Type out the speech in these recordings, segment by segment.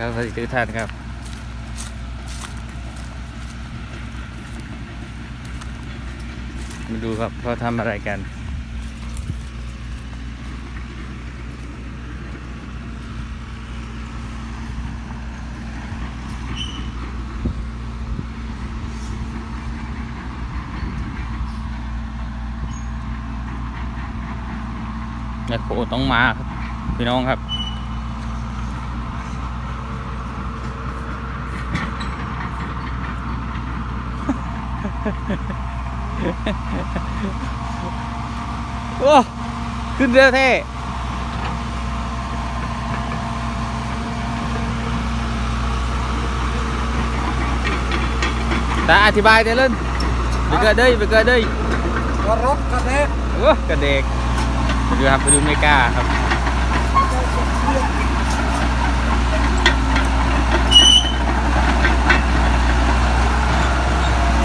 ครับสวัสดีทุกท่านครับมาดูครับเขาทำอะไรกันแมคโครต้องมาครับ พี่น้องครับ โอ้ขึ้นเรือเท่ตาอธิบายเดี๋ยวเล่นไปเกิดเด้ยไปเกิดเด้ยก็รถกันเด็กโอ้กระเด็กไปดูครับไปดูเมกาครับ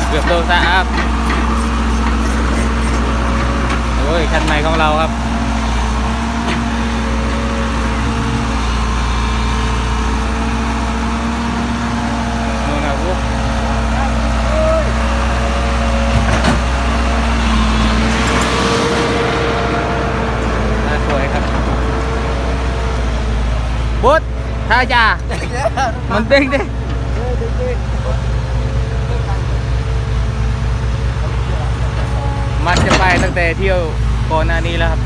เกือบโดนซะครับโอ้ยคันใหม่ของเราครับนู่นนะพวกน่าสวยครับบุ๊ดท่าจ่ามันเด้งเด้ง มันจะไปตั้งแต่เที่ยวก่อนหน้านี้แล้วครับ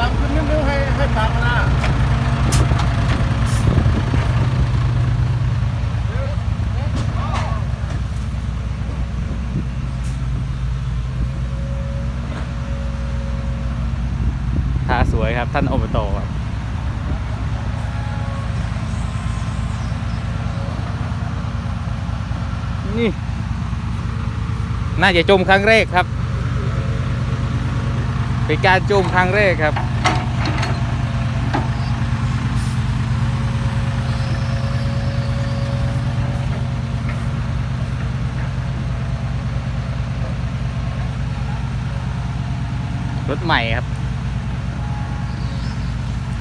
ดังขึ้นนิดนึงให้ให้ฟังนะท่าสวยครับ ท่านอบตครับนี่ น่าจะจมครั้งแรกครับ เป็นการจมครั้งแรกครับ รถใหม่ครับ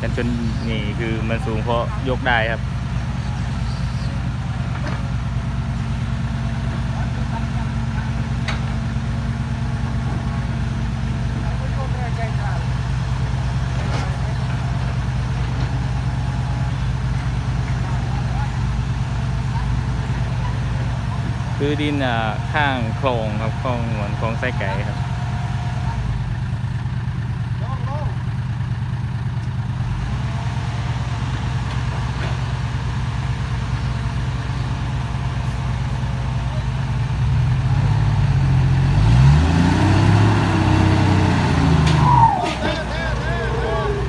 กันจนนี่คือมันสูงเพราะยกได้ครับ คือดินอ่าข้างโคลงครับคลองเหมือนคลองไส้ไก่ครับ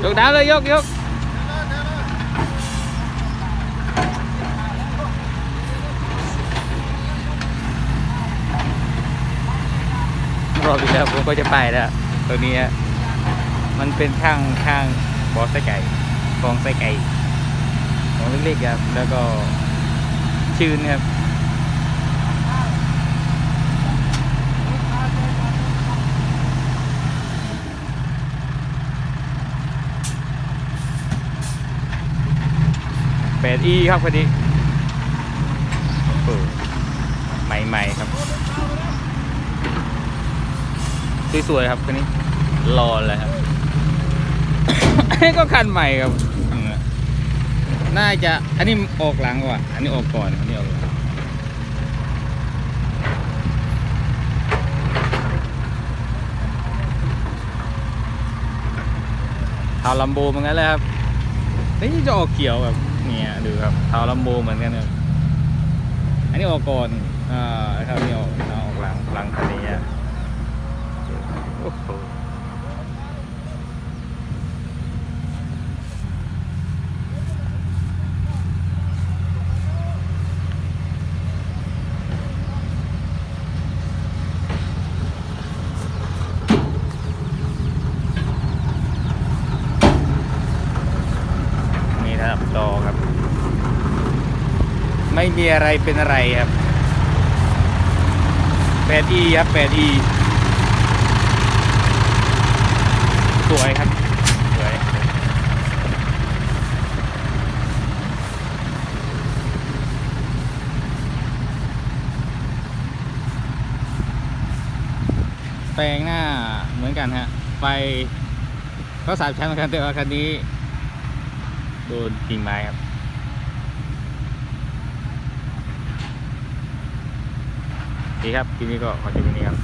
ยกดาวเลยยกยก รอบอีกแล้วผมก็จะไปแล้วตัวนี้มันเป็นข้างข้างบอสไส้ไก่คลองไส้ไก่ของเล็กๆครับ แล้วก็ชื่นครับเป็ดอีครับพอดีเออใหม่ๆครับ สวยๆครับคันนี้รอเลยครับ ก็คันใหม่ครับอืมน่าจะ อันนี้ออกหลังกว่า อันนี้ออกก่อน อันนี้ออกหลังเท้าลัมโบเหมือนกันเลยครับนี่จะออกเขียวแบบเนี่ยดูครับเท้าลัมโบเหมือนกันครับอันนี้ออกก่อนอ่าครับนี่ออกเอาออกหลังหลังคันนี้อะ โอ้โหนี่นะครับจอครับ ไม่มีอะไรเป็นอะไรครับ 8e ครับ 8e สวยครับ สวย แปลงหน้าเหมือนกันฮะ ไฟก็สามชั้นเหมือนกันแต่ว่าคันนี้ โดนกิ่งไม้ครับดีครับทีนี้ก็ขอจบตรงนี้ครับ